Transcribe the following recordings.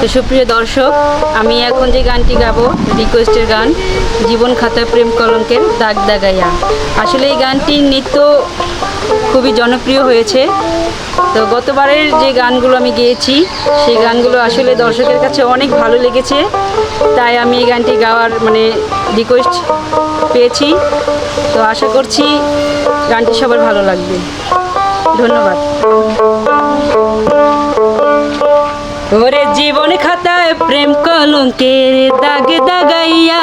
তো সুপ্রিয় দর্শক, আমি এখন যে গানটি গাবো, রিকোয়েস্টের গান, জীবন খাতা প্রেম কলঙ্কের দাগ দাগাইয়া। আসলে এই গানটি নৃত্য খুবই জনপ্রিয় হয়েছে। তো গতবারের যে গানগুলো আমি গেয়েছি, সেই গানগুলো আসলে দর্শকের কাছে অনেক ভালো লেগেছে। তাই আমি এই গানটি গাওয়ার মানে রিকোয়েস্ট পেয়েছি। তো আশা করছি গানটি সবার ভালো লাগবে। ধন্যবাদ। ওরে জীবন খাতায় প্রেম কলঙ্কের দাগ দাগাইয়া।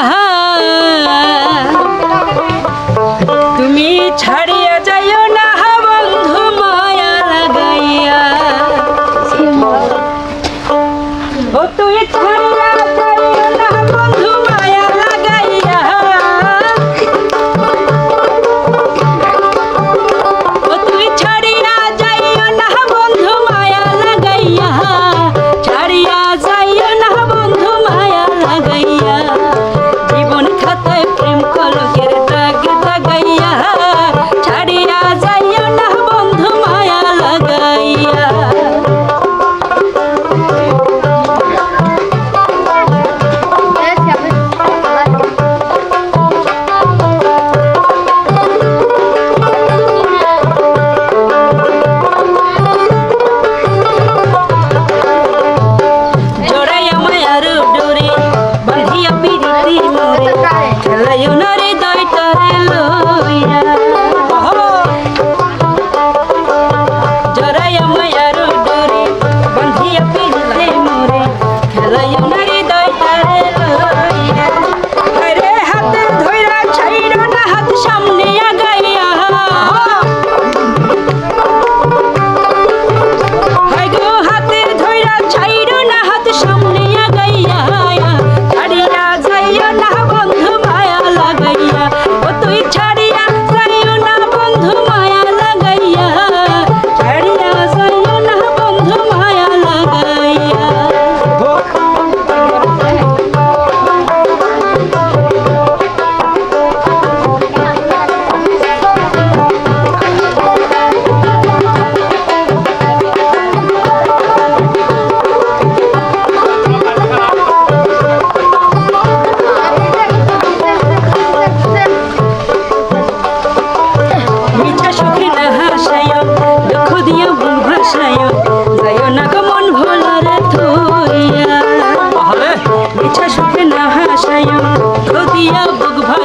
তুমি ছাড় মাইয়া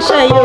বাসায়ও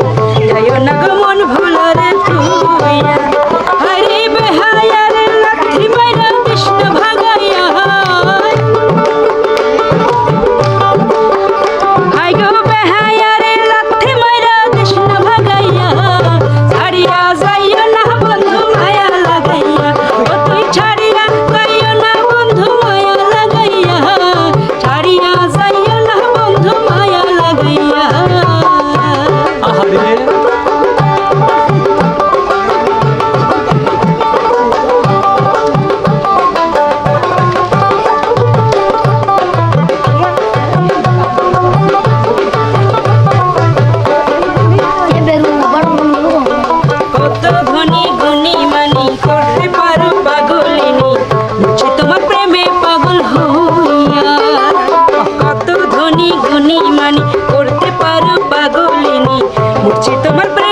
Chito